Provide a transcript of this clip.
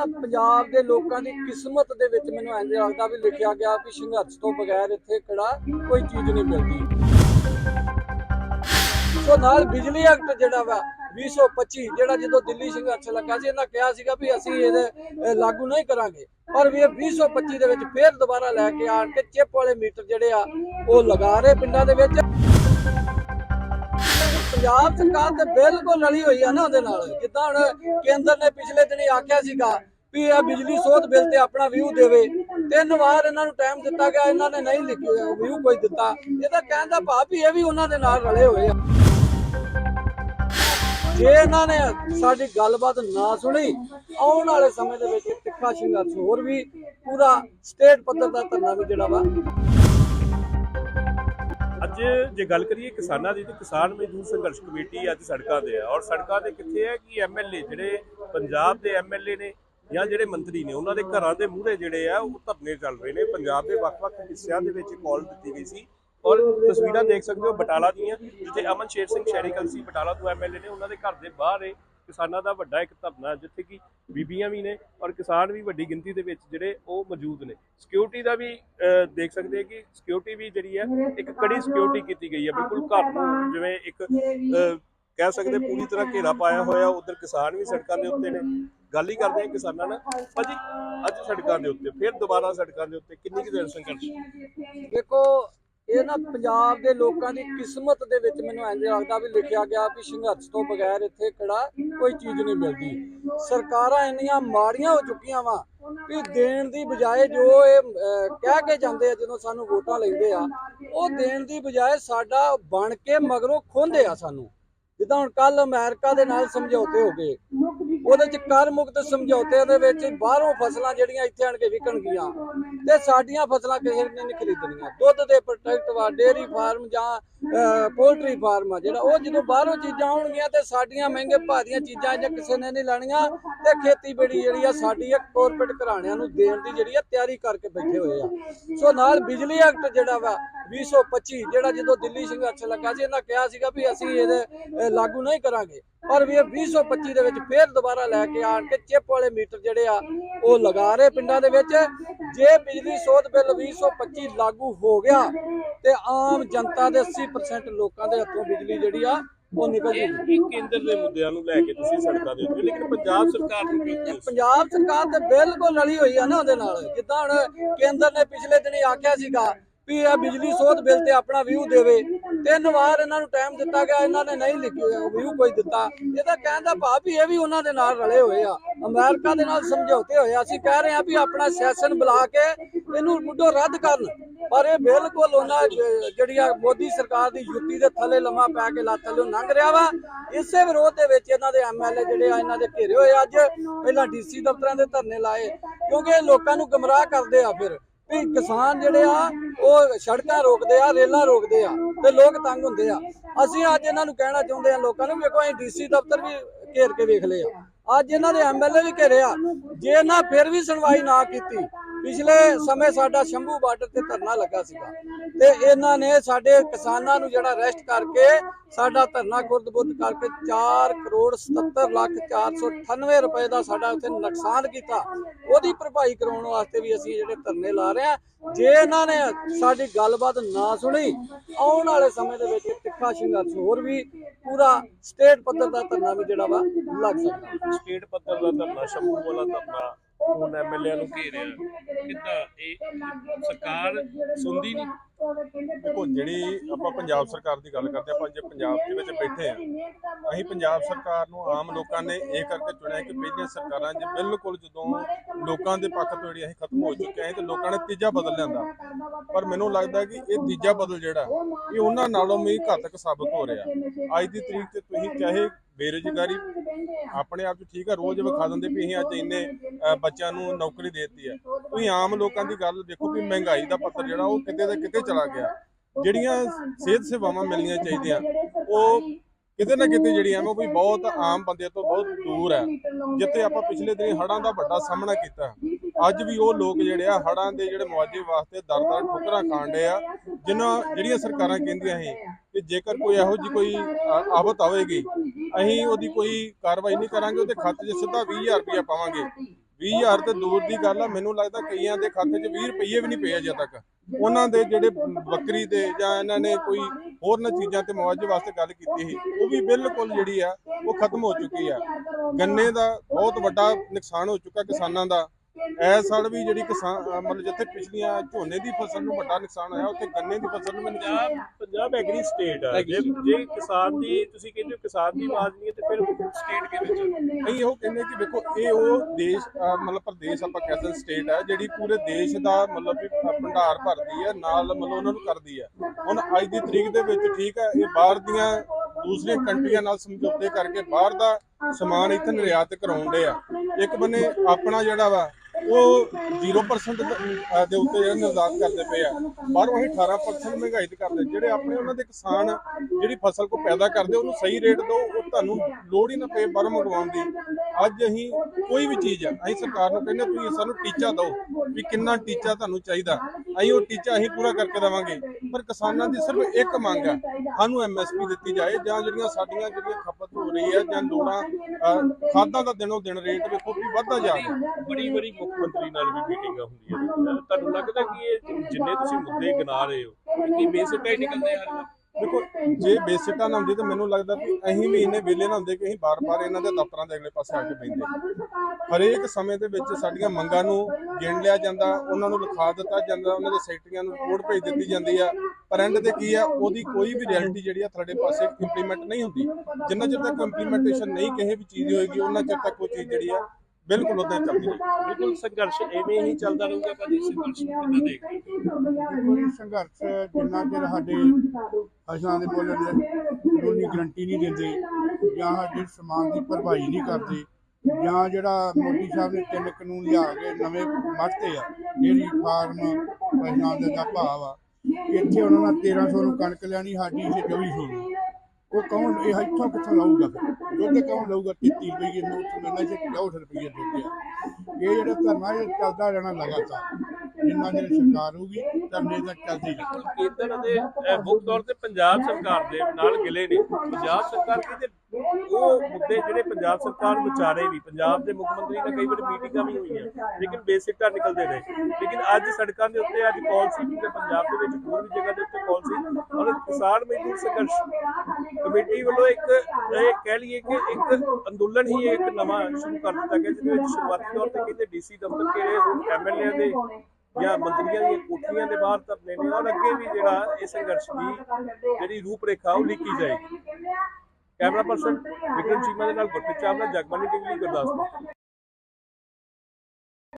ਨਾ ਪੰਜਾਬ ਦੇ ਲੋਕਾਂ ਦੀ ਕਿਸਮਤ ਦੇ ਵਿੱਚ ਮੈਨੂੰ ਇੰਝ ਲੱਗਦਾ ਵੀ ਲਿਖਿਆ ਗਿਆ ਵੀ ਸੰਘਰਸ਼ ਤੋਂ ਬਗੈਰ ਇੱਥੇ ਕਿਹੜਾ ਕੋਈ ਚੀਜ਼ ਨਹੀਂ ਮਿਲਦੀ। ਸੋ ਨਾਲ ਬਿਜਲੀ ਐਕਟ ਜਿਹੜਾ ਵਾ 2025 ਜਿਹੜਾ ਜਦੋਂ ਦਿੱਲੀ ਸੰਘਰਸ਼ ਲੱਗਾ ਸੀ, ਇਹਨਾਂ ਕਿਹਾ ਸੀਗਾ ਵੀ ਅਸੀਂ ਇਹਦੇ ਲਾਗੂ ਨਹੀਂ ਕਰਾਂਗੇ। ਪਰ ਵੀ ਇਹ 2025 ਦੇ ਵਿੱਚ ਫੇਰ ਦੁਬਾਰਾ ਲੈ ਕੇ ਆਣ ਕੇ ਚਿੱਪ ਵਾਲੇ ਮੀਟਰ ਜਿਹੜੇ ਆ, ਉਹ ਲਗਾ ਰਹੇ ਪਿੰਡਾਂ ਦੇ ਵਿੱਚ। ਪੰਜਾਬ ਸਰਕਾਰ ਤੇ ਬਿਲਕੁਲ ਰਲੀ ਹੋਈ ਆ ਨਾ ਉਹਦੇ ਨਾਲ। ਜਿੱਦਾਂ ਹੁਣ ਕੇਂਦਰ ਨੇ ਪਿਛਲੇ ਦਿਨੀ ਆਖਿਆ ਸੀਗਾ ਵੀ ਇਹ ਬਿਜਲੀ ਸੋਧ ਬਿੱਲ ਤੇ ਆਪਣਾ ਵਿਊ ਦੇਵੇ। ਤਿੰਨ ਵਾਰ ਇਹਨਾਂ ਨੂੰ ਟਾਈਮ ਦਿੱਤਾ ਗਿਆ, ਇਹਨਾਂ ਨੇ ਨਹੀਂ ਲਿਖਿਆ ਵਿਊ ਕੋਈ ਦਿੱਤਾ। ਇਹਦਾ ਕਹਿਣ ਦਾ ਭਾਵ ਵੀ ਇਹ ਵੀ ਉਹਨਾਂ ਦੇ ਨਾਲ ਰਲੇ ਹੋਏ ਆ। ਜੇ ਇਹਨਾਂ ਨੇ ਸਾਡੀ ਗੱਲਬਾਤ ਨਾ ਸੁਣੀ, ਆਉਣ ਵਾਲੇ ਸਮੇਂ ਦੇ ਵਿੱਚ ਤਿੱਖਾ ਸੰਘਰਸ਼ ਹੋਰ ਵੀ ਪੂਰਾ ਸਟੇਟ ਪੱਧਰ ਦਾ ਧਰਨਾ ਵੀ ਜਿਹੜਾ ਵਾ। ਅੱਜ ਜੇ ਗੱਲ ਕਰੀਏ ਕਿਸਾਨਾਂ ਦੀ, ਤੇ ਕਿਸਾਨ ਮਜ਼ਦੂਰ ਸੰਘਰਸ਼ ਕਮੇਟੀ ਅੱਜ ਸੜਕਾਂ ਤੇ ਹੈ ਔਰ ਸੜਕਾਂ ਤੇ ਕਿੱਥੇ ਹੈ ਕਿ ਐਮਐਲਏ ਜਿਹੜੇ ਪੰਜਾਬ ਦੇ ਐਮਐਲਏ ਨੇ ਜਾਂ ਜਿਹੜੇ ਮੰਤਰੀ ਨੇ, ਉਹਨਾਂ ਦੇ ਘਰਾਂ ਦੇ ਮੂਹਰੇ ਜਿਹੜੇ ਆ, ਉਹ ਧਰਨੇ ਚੱਲ ਰਹੇ ਨੇ। ਪੰਜਾਬ ਦੇ ਵੱਖ-ਵੱਖ ਹਿੱਸਿਆਂ ਦੇ ਵਿੱਚ ਕਾਲ ਦਿੱਤੀ ਗਈ ਸੀ। ਔਰ ਤਸਵੀਰਾਂ ਦੇਖ ਸਕਦੇ ਹੋ ਬਟਾਲਾ ਦੀਆਂ, ਜਿੱਥੇ ਅਮਨ ਸ਼ੇਰ ਸਿੰਘ ਸ਼ਹਿਰੀ ਕਲਸੀ ਬਟਾਲਾ ਤੋਂ ਐਮਐਲਏ ਨੇ, ਉਹਨਾਂ ਦੇ ਘਰ ਦੇ ਬਾਹਰ ਇਹ ਕਿਸਾਨਾਂ ਦਾ ਵੱਡਾ ਇੱਕ ਧਰਨਾ, ਜਿੱਥੇ ਕਿ ਬੀਬੀਆਂ ਵੀ ਨੇ ਔਰ ਕਿਸਾਨ ਵੀ ਵੱਡੀ ਗਿਣਤੀ ਦੇ ਵਿੱਚ ਜਿਹੜੇ ਉਹ ਮੌਜੂਦ ਨੇ। ਸਿਕਿਉਰਿਟੀ ਦਾ ਵੀ ਦੇਖ ਸਕਦੇ ਆ ਕਿ ਸਿਕਿਉਰਿਟੀ ਵੀ ਜਿਹੜੀ ਹੈ, ਇੱਕ ਕੜੀ ਸਿਕਿਉਰਿਟੀ ਕੀਤੀ ਗਈ ਹੈ। ਬਿਲਕੁਲ ਘਰ ਨੂੰ ਜਿਵੇਂ ਇੱਕ ਕਹਿ ਸਕਦੇ ਪੂਰੀ ਤਰ੍ਹਾਂ ਘੇਰਾ ਪਾਇਆ ਹੋਇਆ, ਉਧਰ ਕਿਸਾਨ ਵੀ ਸੜਕਾਂ ਦੇ ਉੱਤੇ ਨੇ ਗੱਲ ਹੀ ਕਰਦੇ ਆ ਕਿਸਾਨਾਂ ਨਾਲ। ਭਾਜੀ, ਅੱਜ ਸੜਕਾਂ ਦੇ ਉੱਤੇ, ਫਿਰ ਦੁਬਾਰਾ ਸੜਕਾਂ ਦੇ ਉੱਤੇ ਕਿੰਨੀ ਕੁ ਦੇਰ ਸੰਘਰਸ਼? ਦੇਖੋ, ਇਹ ਨਾ ਪੰਜਾਬ ਦੇ ਲੋਕਾਂ ਦੀ ਕਿਸਮਤ ਦੇ ਵਿੱਚ ਮੈਨੂੰ ਇੰਝ ਲੱਗਦਾ ਵੀ ਲਿਖਿਆ ਗਿਆ ਵੀ ਸੰਘਰਸ਼ ਤੋਂ ਬਗੈਰ ਇੱਥੇ ਕਿਹੜਾ ਕੋਈ ਚੀਜ਼ ਨਹੀਂ ਮਿਲਦੀ। ਸਰਕਾਰਾਂ ਇੰਨੀਆਂ ਮਾੜੀਆਂ ਹੋ ਚੁੱਕੀਆਂ ਵਾ ਵੀ ਦੇਣ ਦੀ ਬਜਾਏ ਜੋ ਇਹ ਕਹਿ ਕੇ ਜਾਂਦੇ ਆ, ਜਦੋਂ ਸਾਨੂੰ ਵੋਟਾਂ ਲੈਂਦੇ ਆ, ਉਹ ਦੇਣ ਦੀ ਬਜਾਏ ਸਾਡਾ ਬਣ ਕੇ ਮਗਰੋਂ ਖੋਹਦੇ ਆ ਸਾਨੂੰ। ਜਿੱਦਾਂ ਹੁਣ ਕੱਲ ਅਮਰੀਕਾ ਦੇ ਨਾਲ ਸਮਝੌਤੇ ਹੋ ਗਏ। ਉਹਦੇ ਚ ਕਰ ਮੁਕਤ ਸਮਝੌਤੇ ਦੇ ਵਿੱਚ ਬਾਹਰੋਂ ਫਸਲਾਂ ਜਿਹੜੀਆਂ ਇੱਥੇ ਆਣ ਕੇ ਵਿਕਣਗੀਆਂ ਤੇ ਸਾਡੀਆਂ ਫਸਲਾਂ ਕਿਸੇ ਨੇ ਨਹੀਂ ਖਰੀਦਣੀਆਂ। ਦੁੱਧ ਦੇ ਪ੍ਰੋਡਕਟ ਵਾ, ਡੇਅਰੀ ਫਾਰਮ ਜਾਂ ਪੋਲਟਰੀ ਫਾਰਮ ਆ ਜਿਹੜਾ, ਉਹ ਜਦੋਂ ਬਾਹਰੋਂ ਚੀਜ਼ਾਂ ਆਉਣਗੀਆਂ ਤੇ ਸਾਡੀਆਂ ਮਹਿੰਗੇ ਭਾਅ ਦੀਆਂ ਚੀਜ਼ਾਂ ਜੇ ਕਿਸੇ ਨੇ ਨਹੀਂ ਲੈਣੀਆਂ ਤੇ ਖੇਤੀਬਾੜੀ ਜਿਹੜੀ ਆ ਸਾਡੀ ਇੱਕ ਕਾਰਪੋਰੇਟ ਘਰਾਣਿਆਂ ਨੂੰ ਦੇਣ ਦੀ ਜਿਹੜੀ ਆ ਤਿਆਰੀ ਕਰਕੇ ਬੈਠੇ ਹੋਏ ਆ। ਸੋ ਨਾਲ ਬਿਜਲੀ ਐਕਟ ਜਿਹੜਾ ਵਾ 2025 ਜਿਹੜਾ ਜਦੋਂ ਦਿੱਲੀ ਸੰਘਰਸ਼ ਲੱਗਾ ਸੀ ਇਹਨਾਂ ਕਿਹਾ ਸੀਗਾ ਵੀ ਅਸੀਂ ਇਹਦੇ ਲਾਗੂ ਨਹੀਂ ਕਰਾਂਗੇ। ਪਰ ਵੀ ਇਹ 2025 ਦੇ ਵਿੱਚ ਫੇਰ ਦੁਬਾਰਾ ਲੈ ਕੇ ਆਣ ਕੇ ਚਿੱਪ ਵਾਲੇ ਮੀਟਰ ਜਿਹੜੇ ਆ ਉਹ ਲਗਾ ਰਹੇ ਪਿੰਡਾਂ ਦੇ ਵਿੱਚ। ਜੇ ਬਿਜਲੀ ਸੋਧ ਬਿੱਲ 2025 ਲਾਗੂ ਹੋ ਗਿਆ ਤੇ ਆਮ ਜਨਤਾ ਦੇ 80% ਲੋਕਾਂ ਦੇ ਹੱਥੋਂ ਬਿਜਲੀ ਜਿਹੜੀ ਆ ਉਹ ਨਿਕਲ ਜੂਗੀ ਕੇਂਦਰ ਦੇ ਮੁੱਦਿਆਂ ਨੂੰ ਲੈ ਕੇ ਤੁਸੀਂ ਸੜਕਾਂ ਦੇ ਉੱਤੇ ਲੇਕਿਨ ਪੰਜਾਬ ਸਰਕਾਰ ਨੂੰ ਕਿਉਂ ਪੰਜਾਬ ਸਰਕਾਰ ਤੇ ਬਿਲਕੁਲ ਰਲੀ ਹੋਈ ਆ ਨਾ ਉਹਦੇ ਨਾਲ। ਜਿੱਦਾਂ ਹੁਣ ਕੇਂਦਰ ਨੇ ਪਿਛਲੇ ਦਿਨੀ ਆਖਿਆ ਸੀਗਾ ਵੀ ਇਹ ਬਿਜਲੀ ਸੋਧ ਬਿੱਲ ਤੇ ਆਪਣਾ ਵਿਊ ਦੇਵੇ। ਤਿੰਨ ਵਾਰ ਇਹਨਾਂ ਨੂੰ ਟਾਈਮ ਦਿੱਤਾ ਗਿਆ, ਇਹਨਾਂ ਨੇ ਨਹੀਂ ਲਿਖਿਆ ਵਿਊ ਕੋਈ ਦਿੱਤਾ। ਇਹਦਾ ਕਹਿਣ ਦਾ ਭਾਵ ਵੀ ਇਹ ਵੀ ਉਹਨਾਂ ਦੇ ਨਾਲ ਰਲੇ ਹੋਏ ਆ। ਅਮਰੀਕਾ ਦੇ ਨਾਲ ਸਮਝੌਤੇ ਹੋਏ ਆ। ਅਸੀਂ ਕਹਿ ਰਹੇ ਆ ਵੀ ਆਪਣਾ ਸੈਸ਼ਨ ਬੁਲਾ ਕੇ ਇਹਨੂੰ ਮੁੱਢੋਂ ਰੱਦ ਕਰਨ। ਪਰ ਇਹ ਬਿਲਕੁਲ ਉਹਨਾਂ, ਜਿਹੜੀਆਂ ਮੋਦੀ ਸਰਕਾਰ ਦੀ ਯੁੱਤੀ ਦੇ ਥੱਲੇ ਲੰਮਾ ਪੈ ਕੇ ਲੱਤ ਥੱਲੇ ਲੰਘ ਰਿਹਾ ਵਾ, ਇਸੇ ਵਿਰੋਧ ਦੇ ਵਿੱਚ ਇਹਨਾਂ ਦੇ ਐਮਐਲਏ ਜਿਹੜੇ ਆ, ਇਹਨਾਂ ਦੇ ਘੇਰੇ ਹੋਏ ਅੱਜ। ਪਹਿਲਾਂ ਡੀਸੀ ਦਫ਼ਤਰਾਂ ਦੇ ਧਰਨੇ ਲਾਏ, ਕਿਉਂਕਿ ਇਹ ਲੋਕਾਂ ਨੂੰ ਗਮਰਾਹ ਕਰਦੇ ਆ ਫਿਰ। ਵੀ ਕਿਸਾਨ ਜਿਹੜੇ ਆ, ਉਹ ਸੜਕਾਂ ਰੋਕਦੇ ਆ, ਰੇਲਾਂ ਰੋਕਦੇ ਆ ਤੇ ਲੋਕ ਤੰਗ ਹੁੰਦੇ ਆ। ਅਸੀਂ ਅੱਜ ਇਹਨਾਂ ਨੂੰ ਕਹਿਣਾ ਚਾਹੁੰਦੇ ਆ ਲੋਕਾਂ ਨੂੰ ਵੇਖੋ, ਅਸੀਂ ਡੀਸੀ ਦਫ਼ਤਰ ਵੀ ਘੇਰ ਕੇ ਵੇਖ ਲਏ ਆ। ਅੱਜ ਇਹਨਾਂ ਦੇ ਐਮਐਲਏ ਵੀ ਘੇਰੇ ਆ। ਜੇ ਇਹਨਾਂ ਫਿਰ ਵੀ ਸੁਣਵਾਈ ਨਾ ਕੀਤੀ ਪਿਛਲੇ ਸਮੇਂ ਸਾਡਾ ਸ਼ੰਭੂ ਬਾਰਡਰ ਤੇ ਧਰਨਾ ਲੱਗਾ ਸੀਗਾ ਤੇ ਇਹਨਾਂ ਨੇ ਸਾਡੇ ਕਿਸਾਨਾਂ ਨੂੰ ਜਿਹੜਾ ਅਰੈਸਟ ਕਰਕੇ ਸਾਡਾ ਧਰਨਾ ਖੁਰਦ-ਬੁਰਦ ਕਰਕੇ 4 ਕਰੋੜ 77 ਲੱਖ 498 ਰੁਪਏ ਦਾ ਸਾਡਾ ਉੱਥੇ ਨੁਕਸਾਨ ਕੀਤਾ। ਉਹਦੀ ਭਰਪਾਈ ਕਰਾਉਣ ਵਾਸਤੇ ਵੀ ਅਸੀਂ ਜਿਹੜੇ ਧਰਨੇ ਲਾ ਰਹੇ ਆ ਜੇ ਇਹਨਾਂ ਨੇ ਸਾਡੀ ਗੱਲਬਾਤ ਨਾ ਸੁਣੀ, ਆਉਣ ਵਾਲੇ ਸਮੇਂ ਦੇ ਵਿੱਚ ਤਿੱਖਾ ਸੰਘਰਸ਼ ਹੋਰ ਵੀ ਪੂਰਾ ਸਟੇਟ ਪੱਧਰ ਦਾ ਧਰਨਾ ਵੀ ਜਿਹੜਾ ਵਾ ਲੱਗ ਸਕਦਾ। ਸਟੇਟ ਪੱਧਰ ਦਾ ਧਰਨਾ, ਸ਼ੰਭੂ ਵਾਲਾ ਧਰਨਾ ਹੁਣ ਐਮਐਲਏ ਨੂੰ ਘੇਰਿਆ, ਕਿੱਦਾਂ? ਇਹ ਸਰਕਾਰ ਸੁਣਦੀ ਨਹੀਂ। ਦੇਖੋ, ਜਿਹੜੀ ਆਪਾਂ ਪੰਜਾਬ ਸਰਕਾਰ ਦੀ ਗੱਲ ਕਰਦੇ ਆਪਾਂ ਜੇ ਪੰਜਾਬ ਦੇ ਵਿੱਚ ਬੈਠੇ ਆ ਅਸੀਂ ਪੰਜਾਬ ਸਰਕਾਰ ਨੂੰ ਆਮ ਲੋਕਾਂ ਨੇ ਇਹ ਕਰਕੇ ਚੁਣਿਆ ਕਿ ਪਹਿਲੀਆਂ ਸਰਕਾਰਾਂ 'ਚ ਬਿਲਕੁਲ ਜਦੋਂ ਲੋਕਾਂ ਦੇ ਪੱਖ ਤੋਂ ਜਿਹੜੀ ਅਸੀਂ ਖਤਮ ਹੋ ਚੁੱਕੇ ਹਾਂ, ਤੇ ਲੋਕਾਂ ਨੇ ਤੀਜਾ ਬਦਲ ਲਿਆਂਦਾ। ਪਰ ਮੈਨੂੰ ਲੱਗਦਾ ਕਿ ਇਹ ਤੀਜਾ ਬਦਲ ਜਿਹੜਾ, ਇਹ ਉਹਨਾਂ ਨਾਲੋਂ ਵੀ ਘਾਤਕ ਸਾਬਤ ਹੋ ਰਿਹਾ। ਅੱਜ ਦੀ ਤਰੀਕ ਤੇ ਤੁਸੀਂ ਚਾਹੇ ਬੇਰੁਜ਼ਗਾਰੀ ਆਪਣੇ ਆਪ 'ਚ ਠੀਕ ਆ ਰੋਜ਼ ਵਿਖਾ ਦਿੰਦੇ ਵੀ ਅਸੀਂ ਅੱਜ ਇੰਨੇ ਬੱਚਿਆਂ ਨੂੰ ਨੌਕਰੀ ਦੇ ਦਿੱਤੀ ਹੈ ਤੁਸੀਂ ਆਮ ਲੋਕਾਂ ਦੀ ਗੱਲ ਦੇਖੋ ਵੀ ਮਹਿੰਗਾਈ ਦਾ ਪੱਧਰ ਜਿਹੜਾ ਉਹ ਕਿਤੇ ਤੇ ਕਿਤੇ ਚਲਾ ਗਿਆ। ਜਿਹੜੀਆਂ ਸਿਹਤ ਸੇਵਾਵਾਂ ਮਿਲਣੀਆਂ ਚਾਹੀਦੀਆਂ ਉਹ ਕਿਤੇ ਨਾ ਕਿਤੇ ਜਿਹੜੀਆਂ ਉਹ ਵੀ ਬਹੁਤ ਆਮ ਬੰਦੇ ਤੋਂ ਬਹੁਤ ਦੂਰ ਹੈ। ਜਿੱਥੇ ਆਪਾਂ ਪਿਛਲੇ ਦਿਨੀ ਹੜ੍ਹਾਂ ਦਾ ਵੱਡਾ ਸਾਹਮਣਾ ਕੀਤਾ। ਅੱਜ ਵੀ ਉਹ ਲੋਕ ਜਿਹੜੇ ਆ ਹੜ੍ਹਾਂ ਦੇ ਜਿਹੜੇ ਮੁਆਵਜ਼ੇ ਵਾਸਤੇ ਦਰ-ਦਰ ਠੋਕਰਾਂ ਖਾਂਦੇ ਆ। ਜਿਨ੍ਹਾਂ ਜਿਹੜੀਆਂ ਸਰਕਾਰਾਂ ਕਹਿੰਦੀਆਂ ਸੀ ਕਿ ਜੇਕਰ ਕੋਈ ਇਹੋ ਜੀ ਕੋਈ ਆਫਤ ਆਵੇਗੀ ਅਸੀਂ ਉਹਦੀ ਕੋਈ ਕਾਰਵਾਈ ਨਹੀਂ ਕਰਾਂਗੇ, ਉਹਦੇ ਖਾਤੇ 'ਚ ਸਿੱਧਾ 20000 ਰੁਪਇਆ ਪਾਵਾਂਗੇ। 20000 ਤੇ ਦੂਰ ਦੀ ਗੱਲ ਆ, ਮੈਨੂੰ ਲੱਗਦਾ ਕਈਆਂ ਦੇ ਖਾਤੇ 'ਚ 20 ਰੁਪਏ ਵੀ ਨਹੀਂ ਪਏ ਅਜੇ ਤੱਕ। ਉਹਨਾਂ ਦੇ ਜਿਹੜੇ ਬੱਕਰੀ ਦੇ ਜਾਂ ਇਹਨਾਂ ਨੇ ਕੋਈ ਹੋਰ ਨਾ ਚੀਜ਼ਾਂ ਤੇ ਮੁਆਵਜ਼ੇ ਵਾਸਤੇ ਗੱਲ ਕੀਤੀ ਸੀ, ਉਹ ਵੀ ਬਿਲਕੁਲ ਜਿਹੜੀ ਆ, ਉਹ ਖਤਮ ਹੋ ਚੁੱਕੀ ਆ। ਗੰਨੇ ਦਾ ਬਹੁਤ ਵੱਡਾ ਨੁਕਸਾਨ ਹੋ ਚੁੱਕਾ ਕਿਸਾਨਾਂ ਦਾ। ਇਸ ਸਾਲ ਵੀ ਜਿਹੜੀ ਕਿਸਾਨ ਮਤਲਬ ਜਿੱਥੇ ਪਿਛਲੀਆਂ ਝੋਨੇ ਦੀ ਫਸਲ ਨੂੰ ਵੱਡਾ ਨੁਕਸਾਨ ਹੋਇਆ ਉੱਥੇ ਗੰਨੇ ਦੀ ਫਸਲ ਨੂੰ ਵੀ ਨੁਕਸਾਨ ਪੰਜਾਬ ਪੰਜਾਬ ਐਗਰੀ ਸਟੇਟ ਆ। ਜੇ ਜੇ ਕਿਸਾਨ ਦੀ ਤੁਸੀਂ ਕਹਿੰਦੇ ਹੋ ਕਿਸਾਨ ਦੀ ਆਵਾਜ਼ ਨਹੀਂ ਹੈ ਤੇ ਫਿਰ ਸਟੇਟ ਕਿਹਦੇ ਚ ਨਹੀਂ ਉਹ ਕਹਿੰਦੇ ਕਿ ਵੇਖੋ ਇਹ ਉਹ ਦੇਸ਼ ਮਤਲਬ ਪ੍ਰਦੇਸ਼ ਆਪਾਂ ਕਹਿ ਸਕਦੇ ਸਟੇਟ ਹੈ ਜਿਹੜੀ ਪੂਰੇ ਦੇਸ਼ ਦਾ ਮਤਲਬ ਵੀ ਭੰਡਾਰ ਭਰਦੀ ਹੈ ਨਾਲ ਮਤਲਬ ਉਹਨਾਂ ਨੂੰ ਕਰਦੀ ਹੈ ਹੁਣ ਅੱਜ ਦੀ ਤਰੀਕ ਦੇ ਵਿੱਚ ਠੀਕ ਹੈ ਇਹ ਬਾਹਰ ਦੀਆਂ ਦੂਸਰੀਆਂ ਕੰਟਰੀਆਂ ਨਾਲ ਸਮਝੌਤੇ ਕਰਕੇ ਬਾਹਰ ਦਾ ਸਮਾਨ ਇੱਥੇ ਨਿਰਯਾਤ ਕਰਾਉਂਦੇ ਆ। ਇੱਕ ਬੰਨੇ ਆਪਣਾ ਜਿਹੜਾ ਵਾ ਉਹ 0% ਦੇ ਉੱਤੇ ਜਿਹੜਾ ਨਿਰਯਾਤ ਕਰਦੇ ਪਏ ਆ। ਬਾਹਰੋਂ ਅਸੀਂ 18% ਮਹਿੰਗਾਈ ਤੇ ਕਰਦੇ। ਜਿਹੜੇ ਆਪਣੇ ਉਹਨਾਂ ਦੇ ਕਿਸਾਨ ਜਿਹੜੀ ਫਸਲ ਕੋ ਪੈਦਾ ਕਰਦੇ, ਉਹਨੂੰ ਸਹੀ ਰੇਟ ਦਿਓ, ਉਹ ਤੁਹਾਨੂੰ ਲੋੜ ਹੀ ਨਾ ਪਏ ਬਾਹਰੋਂ ਮੰਗਵਾਉਣ ਦੀ। ਅੱਜ ਅਸੀਂ ਕੋਈ ਵੀ ਚੀਜ਼ ਆ, ਅਸੀਂ ਸਰਕਾਰ ਨੂੰ ਕਹਿੰਦੇ ਤੁਸੀਂ ਸਾਨੂੰ ਟੀਚਾ ਦਿਓ ਵੀ ਕਿੰਨਾ ਟੀਚਾ ਤੁਹਾਨੂੰ ਚਾਹੀਦਾ। ਅਸੀਂ ਉਹ ਟੀਚਾ ਅਸੀਂ ਪੂਰਾ ਕਰਕੇ ਦੇਵਾਂਗੇ। ਪਰ ਕਿਸਾਨਾਂ ਦੀ ਸਿਰਫ ਇੱਕ ਮੰਗ ਆ, ਸਾਨੂੰ ਐਮਐਸਪੀ ਦਿੱਤੀ ਜਾਏ ਜਾਂ ਜਿਹੜੀਆਂ ਸਾਡੀਆਂ ਜਿਹੜੀਆਂ ਖਪਤ ਹੋ ਰਹੀ ਹੈ ਜਾਂ ਲੋੜਾਂ ਅਹ, ਖਾਦਾਂ ਦਾ ਦਿਨੋਂ ਦਿਨ ਰੇਟ ਵੇਖੋ ਵੀ ਵੱਧਦਾ ਜਾ ਰਿਹਾ। ਬੜੀ ਬੜੀ ਮੁੱਖ ਮੰਤਰੀ ਨਾਲ ਵੀ ਮੀਟਿੰਗਾਂ ਹੁੰਦੀਆਂ ਨੇ ਤੁਹਾਨੂੰ ਲੱਗਦਾ ਕਿ ਇਹ ਜਿੰਨੇ ਤੁਸੀਂ ਮੁੱਦੇ ਗਿਣਾ ਰਹੇ ਹੋ ਕਿ ਬੇਸਿਕ ਹੀ ਨਿਕਲਦੇ ਆ? ਦੇਖੋ ਜੇ ਬੇਸਿਕਾ ਨਾ ਹੁੰਦੀ ਤਾਂ ਮੈਨੂੰ ਲੱਗਦਾ ਕਿ ਅਸੀਂ ਵੀ ਇੰਨੇ ਵਿਹਲੇ ਨਾ ਹੁੰਦੇ ਕਿ ਅਸੀਂ ਬਾਰ-ਬਾਰ ਇਹਨਾਂ ਦੇ ਦਫ਼ਤਰਾਂ ਦੇ ਅਗਲੇ ਪਾਸੇ ਆ ਕੇ ਬੈਠਦੇ ਹਰੇਕ ਸਮੇਂ ਦੇ ਵਿੱਚ ਸਾਡੀਆਂ ਮੰਗਾਂ ਨੂੰ ਗਿਣ ਲਿਆ ਜਾਂਦਾ ਉਹਨਾਂ ਨੂੰ ਲਿਖਾ ਦਿੱਤਾ ਜਾਂਦਾ ਉਹਨਾਂ ਦੇ ਸੈਕਟਰੀਆਂ ਨੂੰ ਰਿਪੋਰਟ ਭੇਜ ਦਿੱਤੀ ਜਾਂਦੀ ਆ। ਪਰ ਐਂਡ ਤੇ ਕੀ ਆ ਉਹਦੀ ਕੋਈ ਵੀ ਰਿਐਲਿਟੀ ਜਿਹੜੀ ਆ ਤੁਹਾਡੇ ਪਾਸੇ ਇੰਪਲੀਮੈਂਟ ਨਹੀਂ ਹੁੰਦੀ। ਜਿੰਨਾ ਚਿਰ ਤੱਕ ਇੰਪਲੀਮੈਂਟੇਸ਼ਨ ਨਹੀਂ ਕਿਸੇ ਵੀ ਚੀਜ਼ ਹੋਏਗੀ ਉਹਨਾਂ ਚਿਰ ਤੱਕ ਉਹ ਚੀਜ਼ ਜਿਹੜੀ ਆ ਬਿਲਕੁਲ ਉਦਾਂ ਹੀ ਚੱਲਦੀ ਬਿਲਕੁਲ ਸੰਘਰਸ਼ ਐਵੇਂ ਹੀ ਚੱਲਦਾ ਰਹੂਗਾ ਭਾਜੀ ਸੰਘਰਸ਼ ਨੂੰ ਕਿੱਦਾਂ ਦੇਖ ਕੋਈ ਸੰਘਰਸ਼ ਜਿੰਨਾ ਚਿਰ ਸਾਡੇ ਫਸਲਾਂ ਦੇ ਮੁੱਲ ਦੀ ਗਰੰਟੀ ਨਹੀਂ ਦਿੰਦੇ ਜਾਂ ਸਾਡੇ ਸਮਾਨ ਦੀ ਭਰਪਾਈ ਨਹੀਂ ਕਰਦੇ। ਜਾਂ ਜਿਹੜਾ ਮੋਦੀ ਸਾਹਿਬ ਨੇ ਤਿੰਨ ਕਾਨੂੰਨ ਲਿਆ ਕੇ ਨਵੇਂ ਮੱਤੇ ਆ ਡੇਰੀ ਫਾਰਮ ਫਸਲਾਂ ਦੇ ਦਾ ਭਾਵ ਆ ਇੱਥੇ ਉਹਨਾਂ ਨੇ 1300 ਨੂੰ ਕਣਕ ਲੈਣੀ ਸਾਡੀ ਇੱਥੇ 2400 ਨੂੰ। ਉਹ ਕੌਣ ਇਹ ਇੱਥੋਂ ਕਿੱਥੋਂ ਲਾਊਗਾ ਫਿਰ? ਦੁੱਧ ਕੌਣ ਲਾਊਗਾ? 33 ਰੁਪਏ ਨੂੰ ਉੱਥੇ ਮਿਲਣਾ ਜੇ 64 ਰੁਪਏ ਦੁੱਧ ਆ। ਇਹ ਜਿਹੜਾ ਧਰਨਾ ਇਹ ਚੱਲਦਾ ਰਹਿਣਾ ਲਗਾਤਾਰ। ਜਿੰਨਾ ਚਿਰ ਸਰਕਾਰ ਹੋਊਗੀ ਧਰਨੇ ਤਾਂ ਚੱਲਦੇ ਕੇਂਦਰ ਦੇ ਮੁੱਖ ਤੌਰ ਤੇ ਪੰਜਾਬ ਸਰਕਾਰ ਦੇ ਨਾਲ ਗਿਲੇ ਨੇ। ਪੰਜਾਬ ਸਰਕਾਰ ਕਹਿੰਦੇ ਉਹ ਮੁੱਦੇ ਜਿਹੜੇ ਪੰਜਾਬ ਸਰਕਾਰ ਵਿਚਾਰੇ ਵੀ, ਪੰਜਾਬ ਦੇ ਮੁੱਖ ਮੰਤਰੀ ਨਾਲ ਕਈ ਵਾਰ ਮੀਟਿੰਗਾਂ ਵੀ ਹੋਈਆਂ, ਲੇਕਿਨ ਬੇਸਿਕਟਾ ਨਿਕਲਦੇ ਰਹੇ। ਲੇਕਿਨ ਅੱਜ ਸੜਕਾਂ ਦੇ ਉੱਤੇ ਅੱਜ ਕਾਲ ਸੀ ਪੰਜਾਬ ਦੇ ਵਿੱਚ ਹੋਰ ਵੀ ਜਗ੍ਹਾ ਦੇ ਉੱਤੇ ਕਾਲ ਔਰ ਕਿਸਾਨ ਮਜ਼ਦੂਰ ਸੰਘਰਸ਼ ਕਮੇਟੀ ਵੱਲੋਂ ਇੱਕ ਇਹ ਕਹਿ ਲਈਏ ਕਿ ਇੱਕ ਅੰਦੋਲਨ ਹੀ ਇੱਕ ਨਵਾਂ ਸ਼ੁਰੂ ਕਰ ਦਿੱਤਾ ਗਿਆ, ਜਿਹਦੇ ਵਿੱਚ ਸ਼ੁਰੂਆਤੀ ਤੌਰ ਤੇ ਕਹਿੰਦੇ ਡੀਸੀ ਦਫ਼ਤਰ ਘੇਰੇ ਐਮਐਲਏ ਦੇ ਜਾਂ ਮੰਤਰੀਆਂ ਦੀਆਂ ਕੋਠੀਆਂ ਦੇ ਬਾਹਰ ਧਰਨੇ ਨੇ, ਔਰ ਅੱਗੇ ਵੀ ਜਿਹੜਾ ਇਹ ਸੰਘਰਸ਼ ਦੀ ਜਿਹੜੀ ਰੂਪ ਰੇਖਾ ਉਹ ਲਿਖੀ ਜਾਏਗੀ। ਕੈਮਰਾ ਪਰਸਨ ਵਿਕਰਮ ਚੀਮਾ ਦੇ ਨਾਲ ਗੁਰਪ੍ਰੀਤ ਚਾਵਲਾ ਜਗਬਾਨੀ ਟੀਵੀ ਗੁਰਦਾਸਪੁਰ।